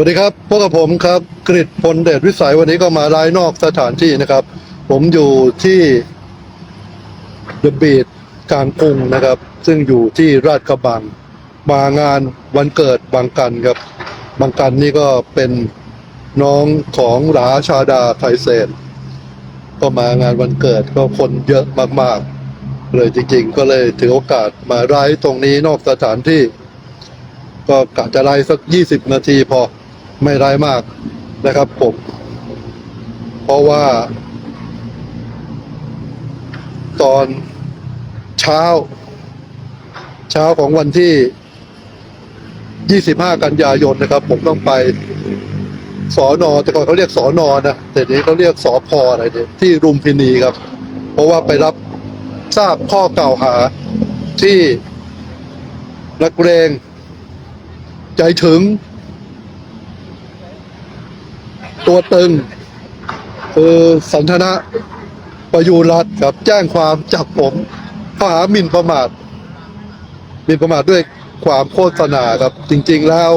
วัสดีครับพวกกับผมครับกริดพลเดชวิสัยวันนี้ก็มาไลายนอกสถานที่นะครับ ผมอยู่ที่เดอะบีดกลางกรุงนะครับ ซึ่งอยู่ที่ราชกระบัง มางานวันเกิดบางกันครับ บางกันนี่ก็เป็นน้องของหลาชาดาไทยเศษก็มางานวันเกิดก็คนเยอะมากๆ เลยจริง ๆ ก็เลยถือโอกาสมาไลฟ์ตรงนี้นอกสถานที่ ก็กะจะไล่สักยี่สิบนาทีพอ ไม่ไล่มากนะครับผม เพราะว่า ตอนเช้า เช้าของวันที่ 25 กันยายนนะครับ ผมต้องไปสอนอแต่ก่อนเขาเรียกสอนอนะแต่เดี๋ยวนี้เขาเรียกสอพออะไรเนี่ยที่รุมพินีครับ เพราะว่าไปรับทราบข้อกล่าวหาที่นักเรงใจถึง ตัวตึง คือสันทนะประยูรรัตน์ครับแจ้งความจับผมข้อหาหมิ่นประมาทหมิ่นประมาทด้วยความโฆษณาครับ จริง ๆแล้ว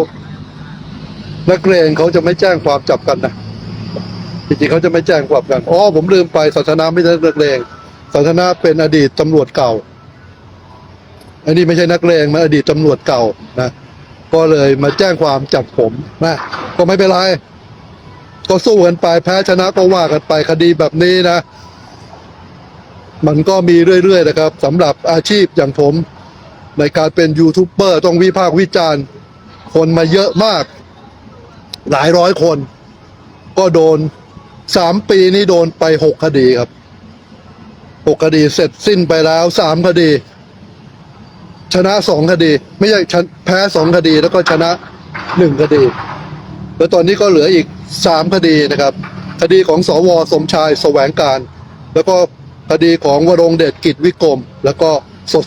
นักเรงเขาจะไม่แจ้งความจับกันนะจริงๆเขาจะไม่แจ้งความกันอ๋อผมลืมไปสันทนาไม่ใช่นักเรงสันทนาเป็นอดีตตำรวจเก่า อันนี้ไม่ใช่นักเลงมันอดีตตำรวจเก่านะก็เลยมาแจ้งความจับผมนะก็ไม่เป็นไร ก็สู้กันไปแพ้ชนะก็ว่ากันไปคดีแบบนี้นะ มันก็มีเรื่อยๆนะครับสำหรับอาชีพอย่างผม ในการเป็นยูทูบเบอร์ต้องวิพากษ์วิจารณ์ คนมาเยอะมาก หลายร้อยคน ก็โดนสามปีนี้โดนไปหกคดีครับหกคดีเสร็จสิ้นไปแล้วสามคดี ชนะสองคดี ไม่ใช่แพ้สองคดีแล้วก็ชนะหนึ่งคดี แล้วตอนนี้ก็เหลืออีก สามคดีนะครับ คดีของสวสมชายแสวงการ แล้วก็คดีของวรงเดชกิจวิกรม แล้วก็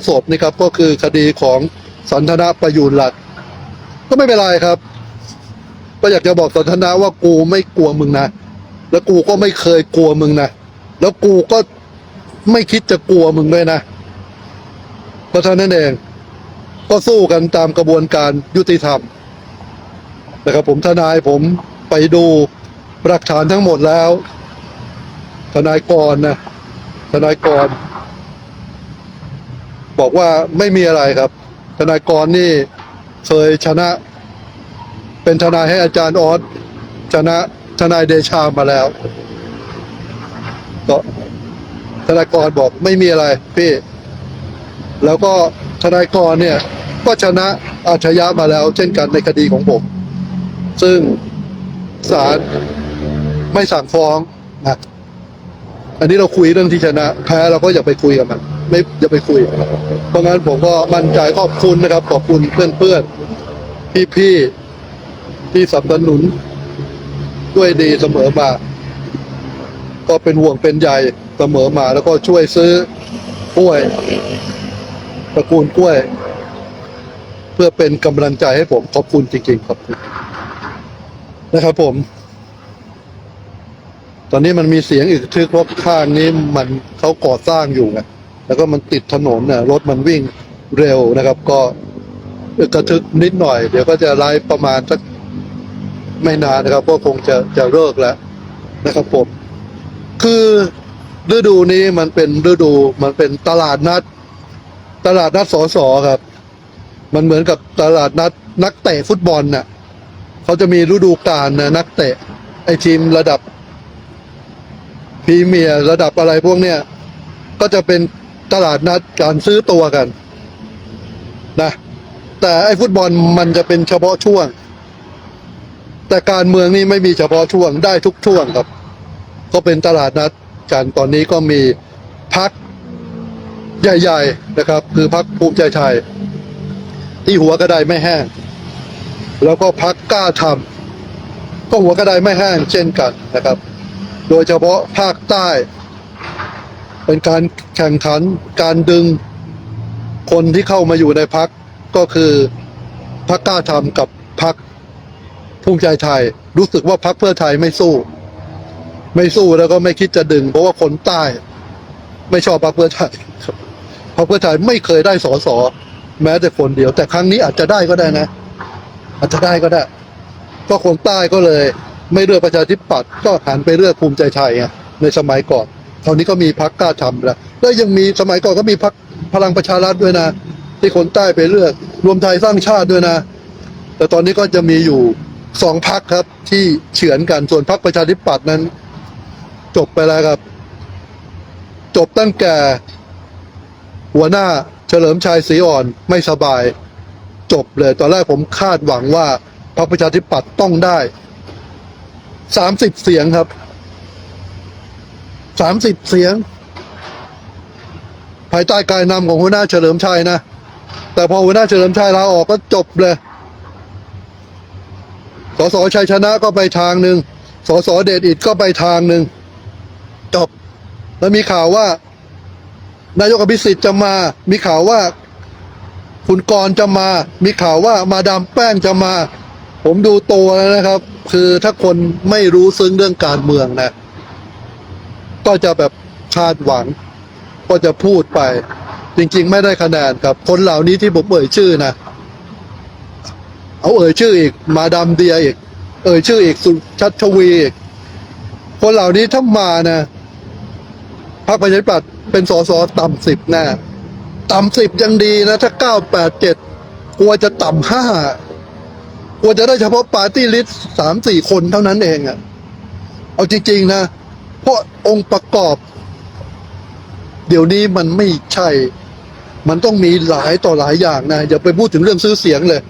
สดๆนี่ครับก็คือคดีของสันทนาประยูรรัตน์ก็ไม่เป็นไรครับ ก็อยากจะบอกสันทนาว่ากูไม่กลัวมึงนะ แล้วกูก็ไม่เคยกลัวมึงนะ แล้วกูก็ไม่คิดจะกลัวมึงด้วยนะเพราะฉะนั้นเอง ก็สู้กันตามกระบวนการยุติธรรมนะครับผมทนายผม ไปดูหลักฐานทั้งหมดแล้ว ทนายกรนะทนายกร บอกว่าไม่มีอะไรครับ ทนายกรนี่เคยชนะ เป็นทนายให้อาจารย์ออสชนะทนายเดชามาแล้วก็ทนายกรบอกไม่มีอะไรพี่ แล้วก็ทนายกรเนี่ย ก็ชนะอาชญะมาแล้ว เช่นกันในคดีของผม ซึ่ง ศาลไม่สั่งฟ้องนะอันนี้เราคุยเรื่องที่ชนะ แพ้เราก็อย่าไปคุยกับมัน ไม่อย่าไปคุย เพราะงั้นผมก็มั่นใจขอบคุณนะครับ ขอบคุณเพื่อนๆพี่ๆที่สนับสนุน ด้วยดีเสมอมา ก็เป็นห่วงเป็นใยเสมอมา แล้วก็ช่วยซื้อกล้วยตระกูลกล้วย เพื่อเป็นกำลังใจให้ผมขอบคุณจริงๆขอบคุณ นะครับผม ตอนนี้มันมีเสียงอีกทึกเพรถข้างนี้มันเขาก่อสร้างอยู่ไงแล้วก็มันติดถนนน่ะรถมันวิ่งเร็วนะครับ ก็กระทึกนิดหน่อย เดี๋ยวก็จะไล่ประมาณสักไม่นานนะครับก็คงจะจะเลิกแล้วนะครับผม คือฤดูนี้มันเป็นฤดูมันเป็นตลาดนัด ตลาดนัดสอสอครับ มันเหมือนกับตลาดนัดนักเตะฟุตบอลน่ะ เขาจะมีฤดูกาลนะนักเตะ ไอทีมระดับพรีเมียร์ระดับอะไรพวกเนี้ยก็จะเป็นตลาดนัดการซื้อตัวกันนะแต่ไอฟุตบอลมันจะเป็นเฉพาะช่วง แต่การเมืองนี่ไม่มีเฉพาะช่วงได้ทุกช่วงครับ ก็เป็นตลาดนัดกันตอนนี้ก็มีพักใหญ่ ๆ นะครับ คือพักภูมิใจไทยที่หัวกระไดไม่แห้ง แล้วก็พักกล้าทำก็หัวกระไดไม่แห้งเช่นกันนะครับ โดยเฉพาะภาคใต้ เป็นการแข่งขันการดึงคนที่เข้ามาอยู่ในพักก็คือพักกล้าทำกับพักภูมิใจไทย รู้สึกว่าพักเพื่อไทยไม่สู้ ไม่สู้แล้วก็ไม่คิดจะดึง เพราะว่าคนใต้ ไม่ชอบพรรคเพื่อไทยครับพรรคเพื่อไทยไม่เคยได้สอสอแม้แต่คนเดียว แต่ครั้งนี้อาจจะได้ก็ได้นะ อาจจะได้ก็ได้ ก็คนใต้ก็เลย ไม่เลือกประชาธิปัตย์ก็หันไปเลือกภูมิใจไทยไงในสมัยก่อนคราวนี้ก็มีพักกล้าทำแล้วแล้วยังมีสมัยก่อนก็มีพักพลังประชารัฐด้วยนะ ที่คนใต้ไปเลือก รวมไทยสร้างชาติด้วยนะ แต่ตอนนี้ก็จะมีอยู่สองพักครับ ที่เฉือนกันส่วนพักประชาธิปัตย์นั้น จบไปแล้วครับ จบตั้งแต่หัวหน้าเฉลิมชัยศรีอ่อนไม่สบาย จบเลย ตอนแรกผมคาดหวังว่าพรรคประชาธิปัตย์ต้องได้สามสิบเสียงครับสามสิบเสียง ภายใต้การนำของหัวหน้าเฉลิมชัยนะ แต่พอหัวหน้าเฉลิมชัยลาออกก็จบเลย สสชัยชนะก็ไปทางหนึ่งสสเดชอิดก็ไปทางหนึ่งจบ แล้วมีข่าวว่า นายกอภิสิทธิ์จะมา มีข่าวว่า คุณกรณ์จะมา มีข่าวว่ามาดามแป้งจะมา ผมดูตัวแล้วนะครับ คือถ้าคนไม่รู้ซึ้งเรื่องการเมืองนะ ก็จะแบบคาดหวัง ก็จะพูดไป จริง ๆ ไม่ได้คะแนนครับ คนเหล่านี้ที่ผมเอ่ยชื่อนะ เอาเอ่ยชื่ออีก มาดามเดียอีก เอ่ยชื่ออีกสุชัชวีอีก คนเหล่านี้ถ้ามานะพรรคประชาธิปัตย์เป็นสสต่ำสิบแน่ ต่ำสิบยังดีนะถ้าเก้าแปดเจ็ดกลัวจะต่ำห้ากลัวจะได้เฉพาะปาร์ตี้ลิสต์สามสี่คนเท่านั้นเองอะเอาจริง ๆ นะ เพราะองค์ประกอบ เดี๋ยวนี้มันไม่ใช่ มันต้องมีหลายต่อหลายอย่างนะอย่าไปพูดถึงเรื่องซื้อเสียงเลย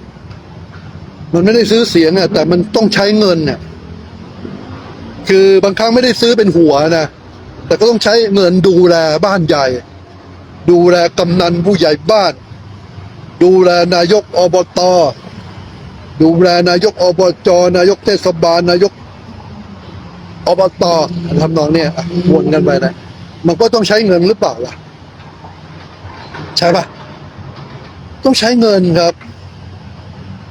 มันไม่ได้ซื้อเสียงอะแต่มันต้องใช้เงินเนี่ยคือบางครั้งไม่ได้ซื้อเป็นหัวนะแต่ก็ต้องใช้เงินดูแลบ้านใหญ่ ดูแลกำนันผู้ใหญ่บ้าน ดูแลนายกอบตดูแลนายกอบจนายกเทศบาลนายกอบตทำนองเนี้ยวนกันไปนะมันก็ต้องใช้เงินหรือเปล่าล่ะ ใช่ปะต้องใช้เงินครับ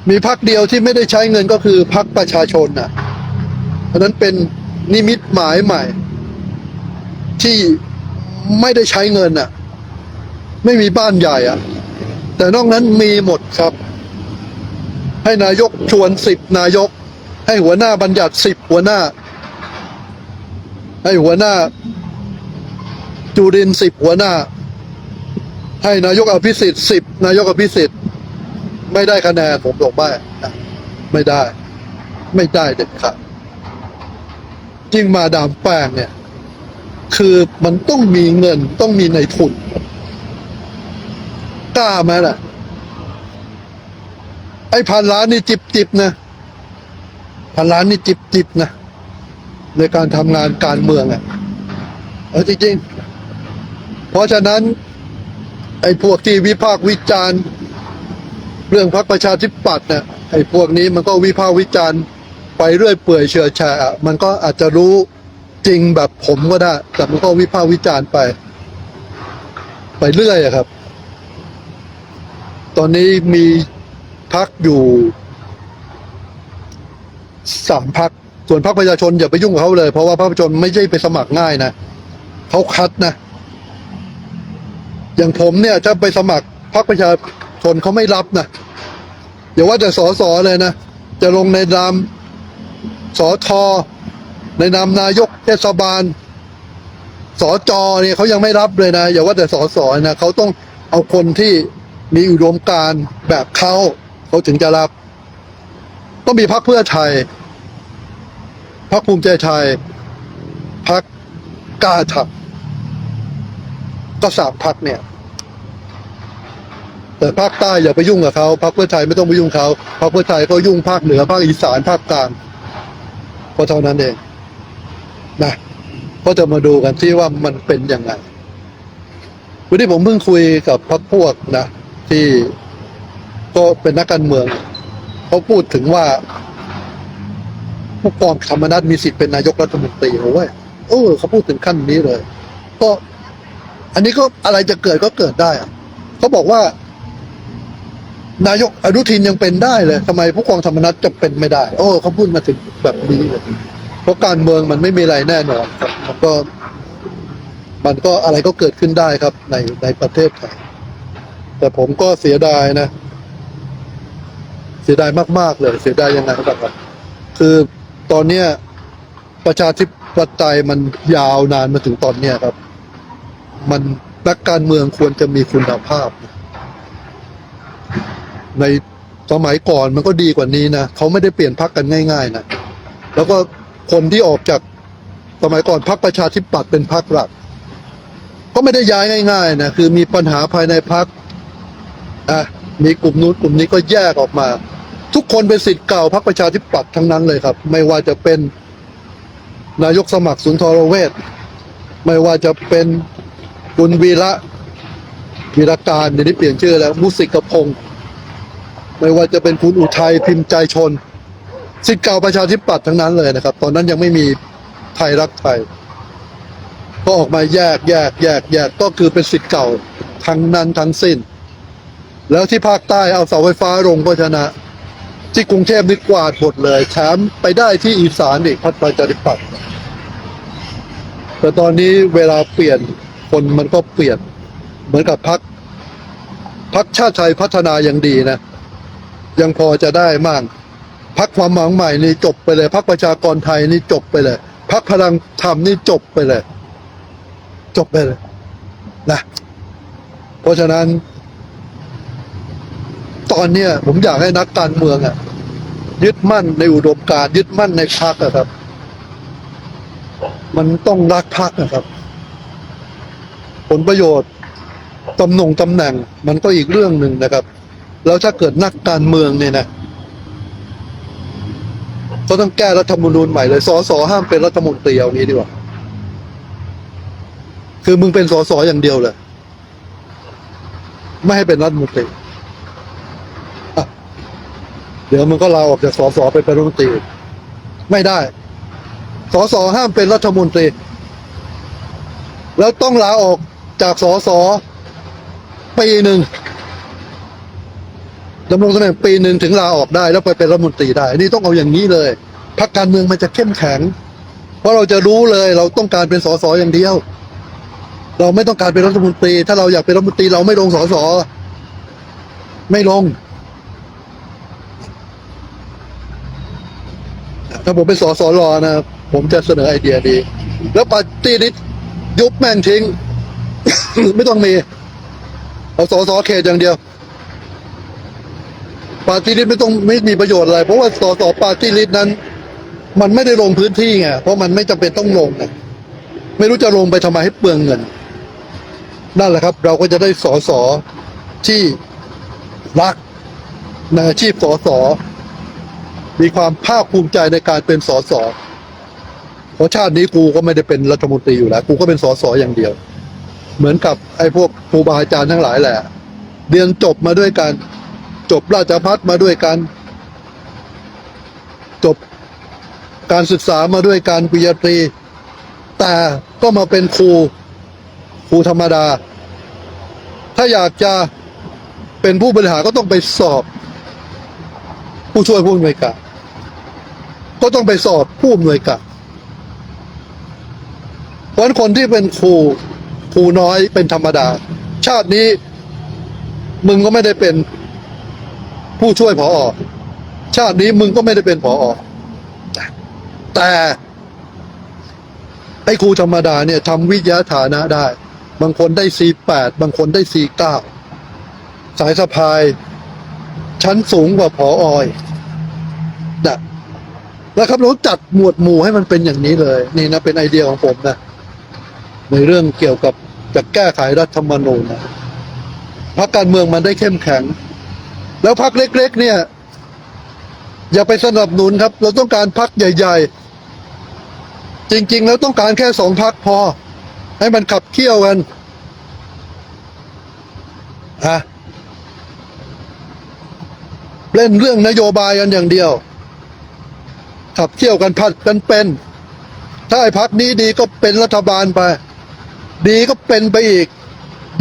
มีพักเดียวที่ไม่ได้ใช้เงินก็คือพักประชาชนน่ะอันนั้นเป็นนิมิตหมายใหม่ ที่ไม่ได้ใช้เงินน่ะ ไม่มีบ้านใหญ่อะแต่นอกนั้นมีหมดครับ ให้นายกชวนสิบนายก ให้หัวหน้าบัญญัติสิบหัวหน้า ให้หัวหน้าจุรินสิบหัวหน้า ให้นายกอภิสิทธิ์สิบนายกอภิสิทธิ์ไม่ได้คะแนนผมบอกไม่ไม่ได้ ไม่ได้เด็ดขาดยิ่งมาดามแป้งเนี่ย คือมันต้องมีเงินต้องมีในทุน กล้าไหมล่ะ ไอ้พันล้านนี่จิบจิบนะพันล้านนี่จิบจิบนะในการทำงานการเมืองอะ่ะเอาจริงๆ เพราะฉะนั้น ไอ้พวกที่วิพากษ์วิจารณ์ เรื่องพรรคประชาธิปัตย์เนี่ยไอ้พวกนี้มันก็วิพากษ์วิจารณ์ไปเรื่อยเปื่อยเฉื่อยแฉะมันก็อาจจะรู้จริงแบบผมก็ได้ แต่มันก็วิพากษ์วิจารณ์ไป ไปเรื่อยอะครับ ตอนนี้มีพักอยู่สามพักส่วนพักประชาชนอย่าไปยุ่งกับเขาเลย เพราะว่าพรรคประชาชนไม่ใช่ไปสมัครง่ายนะเขาคัดนะ อย่างผมเนี่ยถ้าไปสมัครพรรคประชาชนเขาไม่รับนะอย่าว่าแต่สอสอเลยนะจะลงในนามสอทอในนามนายกเทศบาลสอจอเนี่ยเขายังไม่รับเลยนะอย่าว่าแต่สอสอนะเขาต้องเอาคนที่ มีอุดมการแบบเขาเขาถึงจะรับ ต้องมีพรรคเพื่อไทยพรรคภูมิใจไทยพรรคกล้าทำก็สามพรรคเนี่ย แต่ภาคใต้อย่าไปยุ่งกับเขาพรรคเพื่อไทยไม่ต้องไปยุ่งเขาพรรคเพื่อไทยก็ยุ่งภาคเหนือภาคอีสานภาคกลางก็เท่านั้นเองนะก็จะมาดูกันที่ว่ามันเป็นยังไงวันนี้ผมเพิ่งคุยกับพรรคพวกนะ ที่ก็เป็นนักการเมืองเขาพูดถึงว่าผู้กองธรรมนัฐมีสิทธิ์เป็นนายกรัฐมนตรีโอ้ยเออเขาพูดถึงขั้นนี้เลย ก็ อันนี้ก็อะไรจะเกิดก็เกิดได้อะเขาบอกว่า นายกอนุทินยังเป็นได้เลยทำไมผู้กองธรรมนัฐจะเป็นไม่ได้ โอ้เขาพูดมาถึงแบบนี้เลยเพราะการเมืองมันไม่มีอะไรแน่นอนครับมันก็ มันก็อะไรก็เกิดขึ้นได้ครับ ในในประเทศไทย แต่ผมก็เสียดายนะ เสียดายมาก ๆ เลย เสียดายยังไงครับคือตอนเนี้ยประชาธิปไตยมันยาวนานมาถึงตอนเนี้ยครับ มันนักการเมืองควรจะมีคุณภาพ ในสมัยก่อนมันก็ดีกว่านี้นะเขาไม่ได้เปลี่ยนพักกันง่าย ๆ นะแล้วก็คนที่ออกจากสมัยก่อนพักประชาธิปัตย์เป็นพักหลัก ก็ไม่ได้ย้ายง่าย ๆ นะคือมีปัญหาภายในพัก อะมีกลุ่มนู้นกลุ่มนี้ก็แยกออกมา ทุกคนเป็นสิทธิ์เก่าพักประชาธิปัตย์ทั้งนั้นเลยครับ ไม่ว่าจะเป็นนายกสมัครสุนทรเวชไม่ว่าจะเป็นคุณวีระวีรการเดี๋ยวนี้เปลี่ยนชื่อแล้ว มุสิกพงศ์ไม่ว่าจะเป็นคุณอุทัยพิมพ์ใจชนสิทธิ์เก่าประชาธิปัตย์ทั้งนั้นเลยนะครับ ตอนนั้นยังไม่มีไทยรักไทย ก็ออกมาแยกแยกแยกแยกก็คือเป็นสิทธิ์เก่าทั้งนั้นทั้งสิ้น แล้วที่ภาคใต้เอาเสาไฟฟ้าลงก็ชนะ ที่กรุงเทพนี่กวาดหมดเลยแถมไปได้ที่อีสานอีกพัฒประชาธิปัตย์แต่ตอนนี้เวลาเปลี่ยนคนมันก็เปลี่ยน เหมือนกับพักพักชาติไทยพัฒนายังดีนะ ยังพอจะได้มั่งพักความหวังใหม่นี่จบไปเลยพักประชากรไทยนี่จบไปเลยพักพลังธรรมนี่จบไปเลย จบไปเลยนะเพราะฉะนั้น ตอนเนี้ยผมอยากให้นักการเมืองอะยึดมั่นในอุดมการยึดมั่นในพรรคอะครับ มันต้องรักพรรคนะครับ ผลประโยชน์ตำแหน่งตำแหน่ง มันก็อีกเรื่องหนึ่งนะครับ แล้วถ้าเกิดนักการเมืองเนี่ยนะก็ต้องแก้รัฐธรรมนูญใหม่เลยสอสห้ามเป็นรัฐมนตรีเอางี้ดีกว่า คือมึงเป็นสอสอย่างเดียวเลย ไม่ให้เป็นรัฐมนตรี ดี๋ยวมึงก็ลาออกจากสสไปเป็นรัฐมนตรี ไม่ได้ สสห้ามเป็นรัฐมนตรี แล้วต้องลาออกจากสสปีหนึ่งดำรงตำแหน่งปีหนึ่งถึงลาออกได้แล้วไปเป็นรัฐมนตรีได้อันนี่ต้องเอาอย่างนี้เลยพรรคการเมืองมันจะเข้มแข็ง เพราะเราจะรู้เลย เราต้องการเป็นสสอย่างเดียว เราไม่ต้องการเป็นรัฐมนตรี ถ้าเราอยากเป็นรัฐมนตรี เราไม่ลงสสไม่ลง ถ้าผมเป็นสสรนะผมจะเสนอไอเดียดี แล้วปาร์ตี้ลิสต์ยุบแม่งทิ้ง ไม่ต้องมี เอาสสเขตอย่างเดียวปาร์ตี้ลิสต์ไม่ต้องไม่มีประโยชน์อะไร เพราะว่าสสปาร์ตี้ลิสต์นั้น มันไม่ได้ลงพื้นที่ไงเพราะมันไม่จำเป็นต้องลงไงไม่รู้จะลงไปทำไมให้เปลืองเงิน นั่นแหละครับ เราก็จะได้สสที่รักในอาชีพสส มีความภาคภูมิใจในการเป็นสสเพราะชาตินี้กูก็ไม่ได้เป็นรัฐมนตรีอยู่แล้ว กูก็เป็นสสอย่างเดียว เหมือนกับไอ้พวกครูบาอาจารย์ทั้งหลายแหละ เรียนจบมาด้วยกัน จบราชพัฒมาด้วยกัน จบการศึกษามาด้วยการปริญญาตรี แต่ก็มาเป็นครูครูธรรมดา ถ้าอยากจะเป็นผู้บริหารก็ต้องไปสอบ ผู้ช่วยผู้อำนวยการ ก็ต้องไปสอบผู้อำนวยการเพราะคนที่เป็นครูครูน้อยเป็นธรรมดา ชาตินี้ มึงก็ไม่ได้เป็นผู้ช่วยผออชาตินี้มึงก็ไม่ได้เป็นผออแต่ไอ้ครูธรรมดาเนี่ยทำวิทยาฐานะได้ บางคนได้ C8 บางคนได้ C9 สายสะพาย ชั้นสูงกว่าผออย แล้วครับเราจัดหมวดหมู่ให้มันเป็นอย่างนี้เลย นี่นะเป็นไอเดียของผมนะในเรื่องเกี่ยวกับจะแก้ไขรัฐธรรมนูญนะพรรคการเมืองมันได้เข้มแข็ง แล้วพรรคเล็ก ๆ เนี่ย อย่าไปสนับสนุนครับ เราต้องการพรรคใหญ่ ๆ จริง ๆ แล้วต้องการแค่สองพรรคพอ ให้มันขับเคี่ยวกันฮะเล่นเรื่องนโยบายกันอย่างเดียว ขับเคี่ยวกันพัดกันเป็น ถ้าไอ้พักนี้ดีก็เป็นรัฐบาลไป ดีก็เป็นไปอีก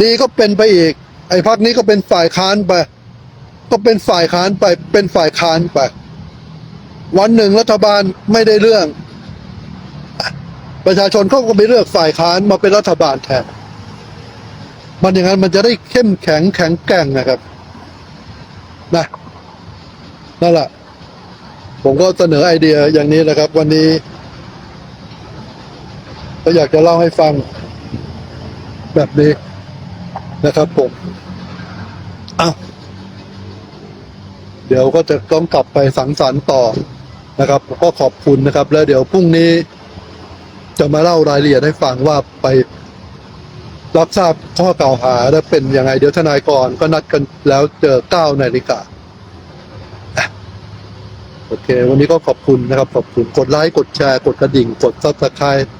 ดีก็เป็นไปอีก ไอ้พักนี้ก็เป็นฝ่ายค้านไป ก็เป็นฝ่ายค้านไป เป็นฝ่ายค้านไป วันหนึ่งรัฐบาลไม่ได้เรื่อง ประชาชนเขาก็ไปเลือกฝ่ายค้านมาเป็นรัฐบาลแทนมันอย่างนั้นมันจะได้เข้มแข็งแข็งแกร่งนะครับ นะนั่นแหละ ผมก็เสนอไอเดียอย่างนี้นะครับ วันนี้ ก็อยากจะเล่าให้ฟัง แบบนี้นะครับผมอ้าวเดี๋ยวก็จะต้องกลับไปสังสรรค์ต่อนะครับ ก็ขอบคุณนะครับ แล้วเดี๋ยวพรุ่งนี้ จะมาเล่ารายละเอียดให้ฟังว่าไปรับทราบข้อกล่าวหาและเป็นยังไงเดี๋ยวทนายก่อนก็นัดกันแล้วเจอเก้านาฬิกา โอเค วันนี้ก็ขอบคุณนะครับ ขอบคุณกดไลค์กดแชร์ กดกระดิ่ง กดซับสไครต์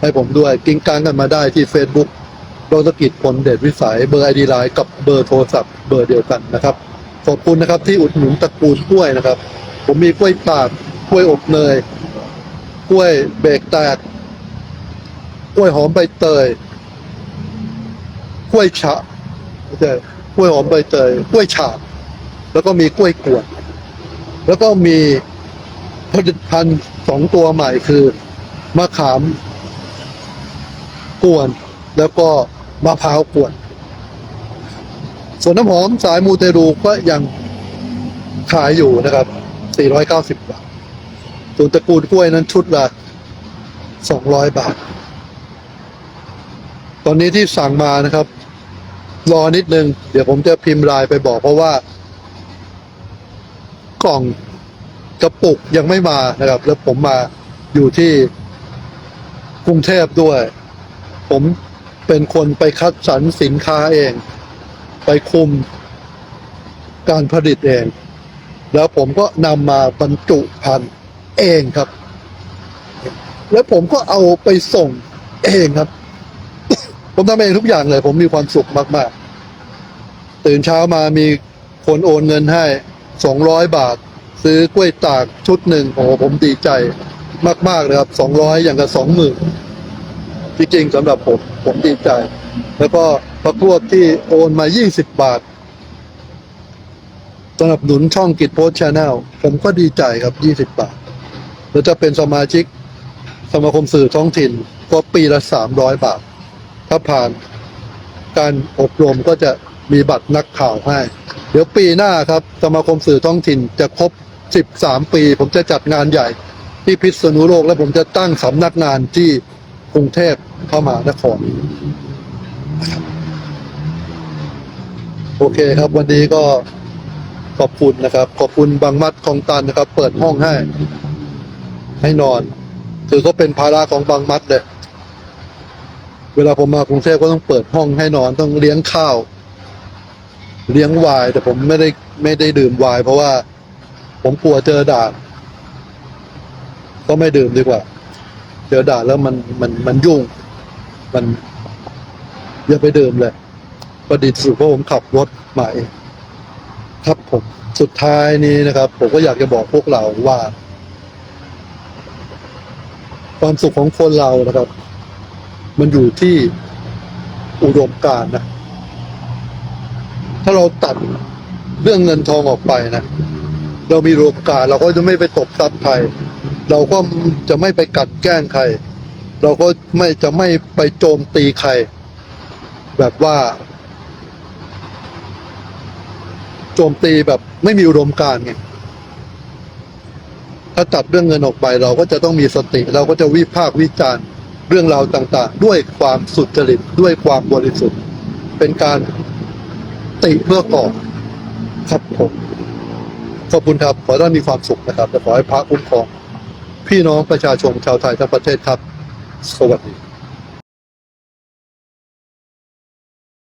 ให้ผมด้วยกิ้งกางกันมาได้ที่ Facebook ดรกิจพลเดชวิสัยเบอร์ไอดีไลน์กับเบอร์โทรศัพท์เบอร์เดียวกันนะครับ ขอบคุณนะครับที่อุดหนุนตระกูลกล้วยนะครับ ผมมีกล้วยตากกล้วยอบเนยกล้วยเบรกแตกกล้วยหอมใบเตยกล้วยฉาบไม่ใช่กล้วยหอมใบเตยกล้วยฉาบแล้วก็มีกล้วยกวน แล้วก็มีผลิตภัณฑ์สองตัวใหม่คือมะขามกวน แล้วก็มะพร้าวกวน ส่วนน้ำหอมสายมูเตรูก็ยังขายอยู่นะครับ 490 บาทส่วนตระกูลกล้วยนั้นชุดละ 200 บาท ตอนนี้ที่สั่งมานะครับ รอนิดนึง เดี๋ยวผมจะพิมพ์ลน์ไปบอกเพราะว่า กล่องกระปุกยังไม่มานะครับ แล้วผมมาอยู่ที่กรุงเทพด้วย ผมเป็นคนไปคัดสรรสินค้าเอง ไปคุมการผลิตเอง แล้วผมก็นำมาบรรจุพันธุ์เองครับ แล้วผมก็เอาไปส่งเองครับ ผมทำเองทุกอย่างเลย ผมมีความสุขมาก ๆ ตื่นเช้ามามีคนโอนเงินให้ สองร้อยบาท ซื้อกล้วยตากชุดหนึ่งโอ้ผมดีใจมากๆเลยครับสองร้อยอย่างกับสองหมื่นจริงๆสำหรับผมผมดีใจ แล้วก็พระพวกที่โอนมายี่สิบบาทสนับสนุนช่องกิจโพสชาแนลผมก็ดีใจครับยี่สิบบาท แล้วจะเป็นสมาชิกสมาคมสื่อท้องถิ่นก็ปีละสามร้อยบาท ถ้าผ่านการอบรมก็จะ มีบัตรนักข่าวให้ เดี๋ยวปีหน้าครับสมาคมสื่อท้องถิ่นจะครบ 13 ปี ผมจะจัดงานใหญ่ ที่พิษณุโลกและผมจะตั้งสำนักงานที่กรุงเทพพระมานครโอเคครับ วันนี้ก็ขอบคุณนะครับ ขอบคุณบางมัดของตันนะครับ เปิดห้องให้ ให้นอนถือก็เป็นภาระของบางมัดเลยเวลาผมมากรุงเทพก็ต้องเปิดห้องให้นอนต้องเลี้ยงข้าว เลี้ยงวน์แต่ผมไม่ได้ไม่ได้ดื่มวน์เพราะว่าผมกลัวเจอด่าน ก็ไม่ดื่มดีกว่า เจอด่านแล้วมันมันมันยุ่ง มันอย่าไปดื่มเลยประดิษฐ์สุดเพราะผมขับรถมาเองครับผมสุดท้ายนี้นะครับ ผมก็อยากจะบอกพวกเราว่า ความสุขของคนเรานะครับ มันอยู่ที่อุดมการณ์นะ ถ้าเราตัดเรื่องเงินทองออกไปนะเรามีอุดมการ์เราก็จะไม่ไปตบทรัพย์ใครเราก็จะไม่ไปกัดแกล้งใคร เราก็ไม่จะไม่ไปโจมตีใคร แบบว่า โจมตีแบบไม่มีอุดมการไงถ้าตัดเรื่องเงินออกไป เราก็จะต้องมีสติ เราก็จะวิพากษ์วิจารณ์เรื่องราวต่าง ๆ ด้วยความสุจริตด้วยความบริสุทธิ์ เป็นการ ติเพื่อก่อครับผมขอบคุณครับ ขอให้ท่านมีความสุขนะครับและขอให้พระคุ้มครอง พี่น้องประชาชนชาวไทยทั้งประเทศครับ สวัสดี